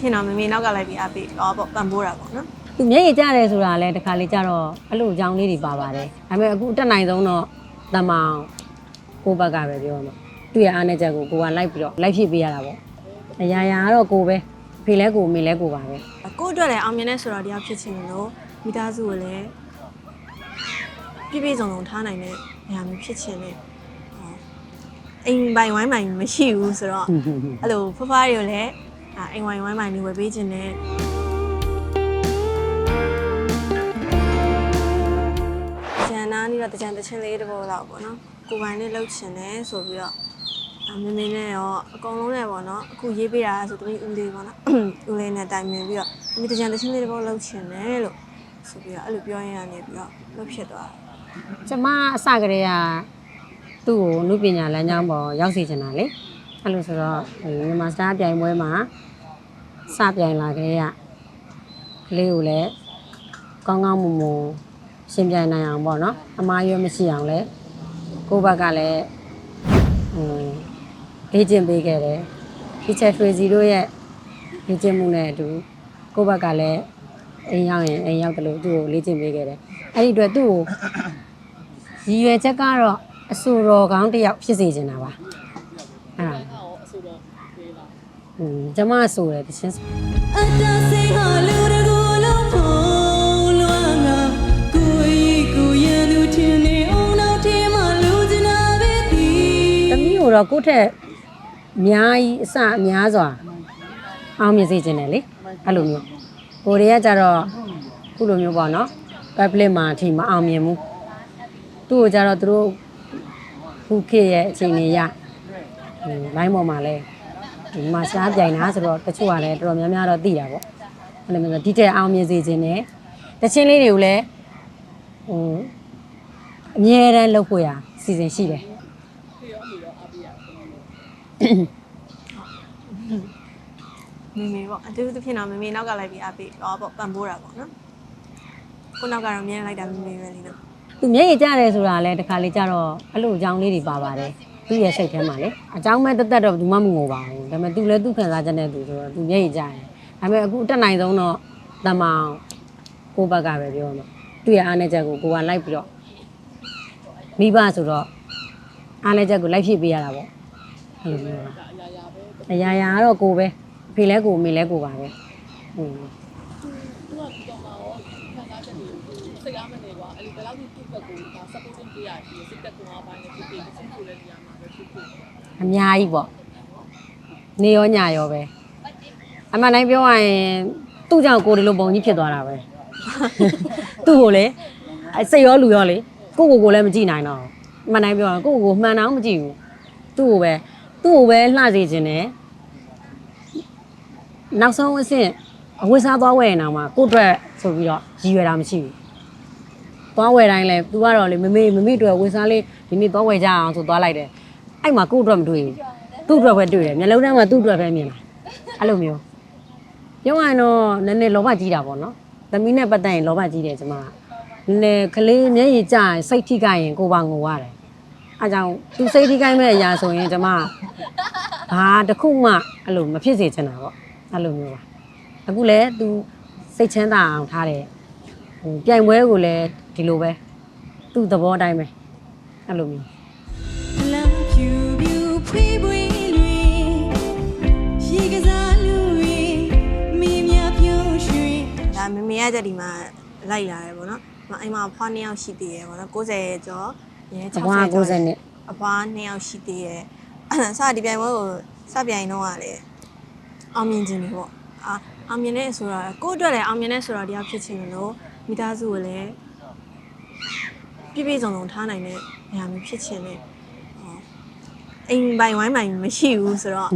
ဖြစ်တော့မမေနောက်ကလိုက်ပြီးအားပေးတော့ပေါ့ပံ့ပိုးတာပေါ့နော်သူမျက်ရည်ကျတယ်ဆိုတာလည်းတစ်ခါလေကျတော့အဲ့လိုအကြောင်းလေးတွေပါပါတယ်ဒါပေမဲ့အခုအတက်နိုင်ဆုံးတော့တမောင်ကိုယ့်ဘက်ကပဲပြောမှာသူ့ရဲ့အားနဲ့ချက်ကိုကိုကလိုက်ပြီးတော့လိုက်ဖြစ်ပေးရတာပေါ့အရာရာကတော့ကိုပဲဖေလဲကိုမေလဲကိုပါပဲကိုယ့်အတွက်လည်းအောင်မြင်တဲ့ဆိုတော့တရားဖြစ်ချင်လို့မိသားစုကိုလည်းပြည့်ပြည့်စုံစုံထားနိုင်တဲ့အရာမျိုးဖြစ်ချင်တယ်ဟောအိမ်ပိုင်ဝိုင်းပိုင်မရှိဘူးဆိုတော့အဲ့လိုဖဖားတွေကိုလည်း အာအိမ်ဝိုင်းဝိုင်းပိုင်လေးဝယ်ပေးခြင်းနဲ့ကျန်နာနေတော့တကြံတချင်းလေးတစ်ပုဒ်လောက်ပေါ့နော်ကိုပိုင်လေးလှုပ်ချင်တယ်ဆိုပြီးတော့အမမေနဲ့ရောအကုန်လုံးနဲ့ပေါ့နော်အခုရေးပေးတာဆိုတမီးဦးလေးပေါ့နော်ဦးလေးနဲ့တိုင်ပင်ပြီးတော့တမီးတကြံတချင်းလေးတစ်ပုဒ်လှုပ်ချင်တယ်လို့ဆိုပြီးတော့အဲ့လိုပြောရင်ရနေပြီးတော့လှုပ်ဖြစ်သွားတယ်ကျမအစကတည်းကသူ့ကိုနုပညာလမ်းကြောင်းပေါ်ရောက်စေချင်တာလေ အဲ့လိုဆိုတော့ဒီမြန်မာစတားပြိုင်ပွဲမှာစပြိုင်လာခဲ့ရကလေးကိုလည်းကောင်းကောင်းမွန်မွန်ရှင်ပြိုင်နိုင်အောင်ပေါ့နော်အမားရွယ်မရှိအောင်လဲကိုယ့်ဘက်ကလည်းဟိုလေ့ကျင့်ပေးခဲ့တယ်ဒီချက်ထွေစီတို့ရဲ့လေ့ကျင့်မှုနဲ့အတူကိုယ့်ဘက်ကလည်းအိမ်ရောက်ရင်အိမ်ရောက်တယ်လို့သူ့ကိုလေ့ကျင့်ပေးခဲ့တယ်အဲ့ဒီအတွက်သူ့ကိုရည်ရွယ်ချက်ကတော့အဆူတော်ကောင်းတစ်ယောက်ဖြစ်စေချင်တာပါအဲ့ဒါအဆူတော်ပေးပါอืม ကျမဆိုတယ်တချင်းဆိုအတစိတ်ဟာလူတကူလုံးဖုံးလွှမ်းငါကိုယ်ရီကိုရန်သူထင်နေအောင်တော့ထဲမှာလူကျင်တာပဲဒီသမီးကိုတော့ကိုယ့်ထက်အများကြီးအစအများစွာအောင်မြင်စေချင်တယ်လေအဲ့လိုမျိုးကိုတွေကကြတော့ခုလိုမျိုးပေါ့နော် public မှာအထိမအောင်မြင်ဘူးသူ့ကိုကြတော့သူတို့ခုခေတ်ရဲ့အချိန်ကြီးရဟို line ပေါ်မှာလဲ ဒီမှာရှားပြိုင်တာဆိုတော့တချို့ကလည်းတော်တော်များများတော့သိတာပေါ့အဲ့လိုမျိုးဆိုဒီတဲ့အောင်မြင်စေခြင်းနဲ့တချင်းလေးတွေကိုလည်းဟိုအမြဲတမ်းလုပ်ဖို့ရစီစဉ်ရှိတယ်မေမေပေါ့အတူတူဖြစ်တော့မေမေနောက်ကလိုက်ပြီးအားပေးတော့ပေါ့ပံ့ပိုးတာပေါ့နော်ကိုနောက်ကတော့မြင်လိုက်တာမေမေပဲလीနော်သူမျက်ရည်ကျတယ်ဆိုတာလည်းတစ်ခါလေကျတော့အဲ့လိုအကြောင်းလေးတွေပါပါတယ် သူ့ရဲ့စိတ်ထဲမှာလေအကြောင်းမဲ့တက်တက်တော့ဘူးမှမငိုပါဘူးဒါပေမဲ့သူလည်းသူ့ခံစားချက်နဲ့သူဆိုတော့သူမျက်ရည်ကျတယ်ဒါပေမဲ့အခုအတက်နိုင်ဆုံးတော့တမောင်ကိုယ့်ဘက်ကပဲပြောမှာသူ့ရဲ့အားနဲ့ချက်ကိုကိုကလိုက်ပြီးတော့မိဘဆိုတော့အားနဲ့ချက်ကိုလိုက်ဖြည့်ပေးရတာပေါ့အဲ့လိုမျိုးပါအရာရာကတော့ကိုပဲအဖေလဲကိုအမေလဲကိုပါပဲဟုတ်စိတ်အားမနေပါအဲ့ဒီဘယ်လောက်ထိသူ့ဘက်ကိုဒါ supporting ပေးရပြီးစိတ်သက်ကွန်အားပိုင်းနဲ့ဖြစ်ဖြစ်တစ်ခုလည်းနေရာမှာပဲဖြစ်ဖြစ် အများကြီးပေါ့နေရောညရောပဲအမှန်တိုင်းပြောရရင်သူ့ကြောင့်ကိုယ်ဒီလိုပုံကြီးဖြစ်သွားတာပဲသူ့ကိုလေအစိတ်ရောလူရောလေကိုယ့်ကိုယ်ကိုလည်းမကြည့်နိုင်တော့ဘူးအမှန်တိုင်းပြောရင်ကိုယ့်ကိုယ်ကိုမှန်တော့မကြည့်ဘူးသူ့ကိုပဲသူ့ကိုပဲလှစေခြင်းနဲ့နောက်ဆုံးအဆင့်အဝတ်စားသွားဝယ်ရင်တော့မှကိုယ့်အတွက်ဆိုပြီးတော့ရည်ရွယ်တာမရှိဘူးသွားဝယ်တိုင်းလဲ तू ကတော့လေမမေမမေအတွက်ဝတ်စားလေးဒီနေ့သွားဝယ်ကြအောင်ဆိုသွားလိုက်တယ် အဲ့မှာကိုယ့်အတွက်မတွေ့ဘူးသူ့အတွက်ပဲတွေ့တယ်မျက်လုံးထဲမှာသူ့အတွက်ပဲမြင်တာအဲ့လိုမျိုးပြောရရင်တော့နည်းနည်းလောဘကြီးတာပေါ့နော်သမီးနဲ့ပတ်သက်ရင်လောဘကြီးတယ်ကျမကနည်းနည်းကလေးမျက်ရည်ကျရင်စိတ်ထိခိုက်ရင်ကိုယ်ပါငိုရတယ်အားကြောင့်သူစိတ်ထိခိုက်မဲ့အရာဆိုရင်ကျမဘာတစ်ခုမှအဲ့လိုမဖြစ်စေချင်တာပေါ့အဲ့လိုမျိုးပါအခုလည်းသူစိတ်ချမ်းသာအောင်ထားတယ်ဟိုပြိုင်ပွဲကိုလည်းဒီလိုပဲသူ့သဘောအတိုင်းပဲအဲ့လိုမျိုးလမ်းဖြူ ဖြူဖွေးပွေးလွင်ရေကစားလူတွေမိမြပြုံးရွှင်ဒါမေမေကကြဒီမှာလိုက်လာတယ်ပေါ့နော်မအိမ်မှာအဖွားနှစ်ယောက်ရှိသေးတယ်ပေါ့နော်90ကျော်ရဲအဘွား60ကျော်90နှစ်အဖွားနှစ်ယောက်ရှိသေးတယ်စဒီပြိုင်ပွဲကိုစပြိုင်တော့ကလည်းအောင်မြင်ခြင်းတွေပေါ့အာအောင်မြင်တဲ့ဆိုတာကိုယ့်အတွက်လည်းအောင်မြင်တဲ့ဆိုတာတရားဖြစ်ချင်တယ်လို့မိသားစုကိုလည်းပြည့်ပြည့်စုံစုံထားနိုင်တဲ့အရာမျိုးဖြစ်ချင်တယ်ဟော အိမ်ပိုင်ဝိုင်းပိုင်မရှိဘူးဆိုတော့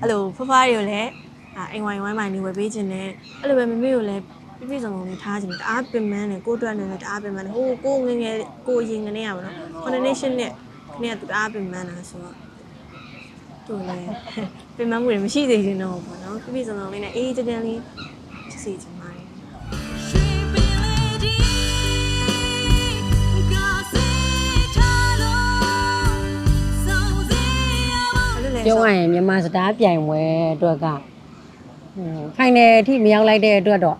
အဲ့လိုဖဖားတွေကိုလည်းအာအိမ်ဝိုင်ဝိုင်းမိုင်နေဝယ်ပေးခြင်းနဲ့အဲ့လိုပဲမမေကိုလည်းပြည့်ပြည့်စုံစုံလေးထားခြင်းနဲ့တအားပင်ပန်းတယ်ကိုယ့်အတွက်လည်းတအားပင်ပန်းတယ်ဟိုကိုငယ်ငယ်ကိုရင်ငနေရပါတော့ coordination နဲ့ခနဲ့ကတအားပင်ပန်းတာဆိုတော့သူလည်းပင်ပန်းမှုတွေမရှိသေးခြင်းတော့ပေါ့နော်ပြည့်ပြည့်စုံစုံလေးနဲ့အေးကြမ်းကြမ်းလေးဖြစ်စေချင် ပါအဲ့လိုလဲပြောရရင်မြန်မာစတားပြိုင်ပွဲအတွက်ကဖိုင်နယ်အထိမရောက်လိုက်တဲ့အတွက်တော့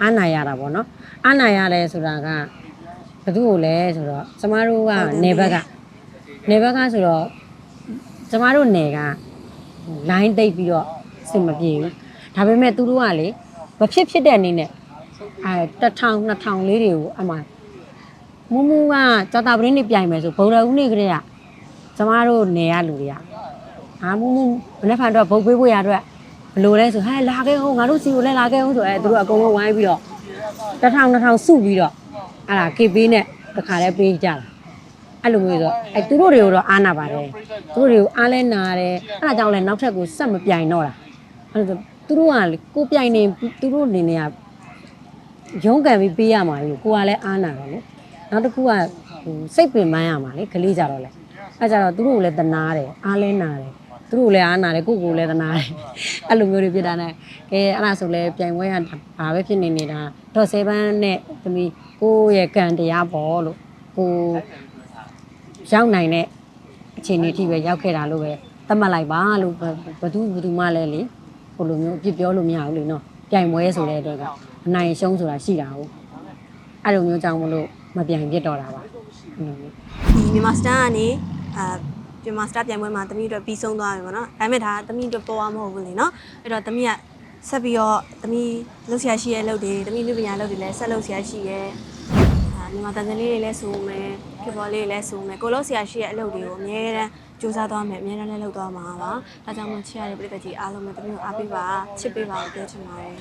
အားနာရတာပေါ့နော်အားနာရတယ်ဆိုတာကဘယ်သူ့ကိုလဲဆိုတော့ကျမတို့ကနေဘက်ကနေဘက်ကဆိုတော့ကျမတို့နယ်ကလိုင်းတိတ်ပြီးတော့အဆင်မပြေဘူးဒါပေမဲ့သူတို့ကလေမဖြစ်ဖြစ်တဲ့အနေနဲ့အဲတစ်ထောင်နှစ်ထောင်လေးတွေကိုအမှမူမူကကြောတာပရင်းနေပြိုင်မယ်ဆိုဗုဒ္ဓဦးနေ့ကလေးကကျမတို့နယ်ကလူတွေက အာမူမူမနေ့ဖန်တော့ဗုတ်ပေးဖို့ရအတွက်ဘယ်လိုလဲဆိုဟဲ့လာခဲ့အောင်ငါတို့စီကိုလည်းလာခဲ့အောင်ဆိုအဲသူတို့အကုန်လုံးဝိုင်းပြီးတော့တစ်ထောင်တစ်ထောင်စုပြီးတော့အဲ့ဒါ KB နဲ့တစ်ခါလဲပေးကြတာအဲ့လိုမျိုးဆိုအဲသူတို့တွေကိုတော့အားနာပါတယ်သူတို့တွေကိုအားလဲနာတယ်အဲ့ဒါကြောင့်လဲနောက်ထပ်ကိုစက်မပြိုင်တော့တာအဲ့လိုဆိုသူတို့ကလေကိုပြိုင်နေသူတို့အနေနဲ့ကရုန်းကန်ပြီးပေးရမှာလေကိုကလည်းအားနာတယ်လေနောက်တစ်ခုကဟိုစိတ်ပင်ပန်းရမှာလေကလေးကြတော့လေအဲ့ကြတော့သူတို့ကိုလည်းတနာတယ်အားလဲနာတယ် သူတို့လည်းအားနာတယ်ကိုကိုလည်းသနာတယ်အဲ့လိုမျိုးတွေဖြစ်တာနဲ့ကဲအဲ့ဒါဆိုလဲပြိုင်ပွဲကဘာပဲဖြစ်နေနေတာတော့7နဲ့သမီးကိုရဲ့ကံတရားပေါ့လို့ကိုရောက်နိုင်တဲ့အခြေအနေအထိပဲရောက်ခဲ့တာလို့ပဲသတ်မှတ်လိုက်ပါလို့ဘသူဘသူမှလည်းလေဟိုလိုမျိုးအပြစ်ပြောလို့မရဘူးလေနော်ပြိုင်ပွဲဆိုတဲ့အတွက်ကအနိုင်ရှုံးဆိုတာရှိတာဟုတ်အဲ့လိုမျိုးကြောင့်မလို့မပြိုင်ဖြစ်တော့တာပါအဲ့လိုမျိုးဒီမြန်မာစတန်ကနေအာ မြန်မာစတာပြိုင်ပွဲမှာတမီးတို့ပြီးဆုံးသွားပြီပေါ့နော်ဒါပေမဲ့ဒါတမီးတို့ပေါ်သွားမဟုတ်ဘူးလေနော်အဲ့တော့တမီးကဆက်ပြီးတော့တမီးလှုပ်ရှားရှိရဲ့လှုပ်တွေတမီးလူပညာလှုပ်တွေလည်းဆက်လှုပ်ရှားရှိရဲ့အာမြန်မာတန်တန်လေးတွေလည်းဆိုမယ်ခေဘော်လေးတွေလည်းဆိုမယ်ကိုလို့ဆရာရှိရဲ့အလုပ်တွေကိုအများတန်းစူးစမ်းသွားမယ်အများတန်းလည်းလုပ်သွားမှာပါဒါကြောင့်မို့ချစ်ရတဲ့ပြည်သက်ကြီးအားလုံးပဲတမီးကိုအားပေးပါချစ်ပေးပါလို့ပြောချင်ပါတယ်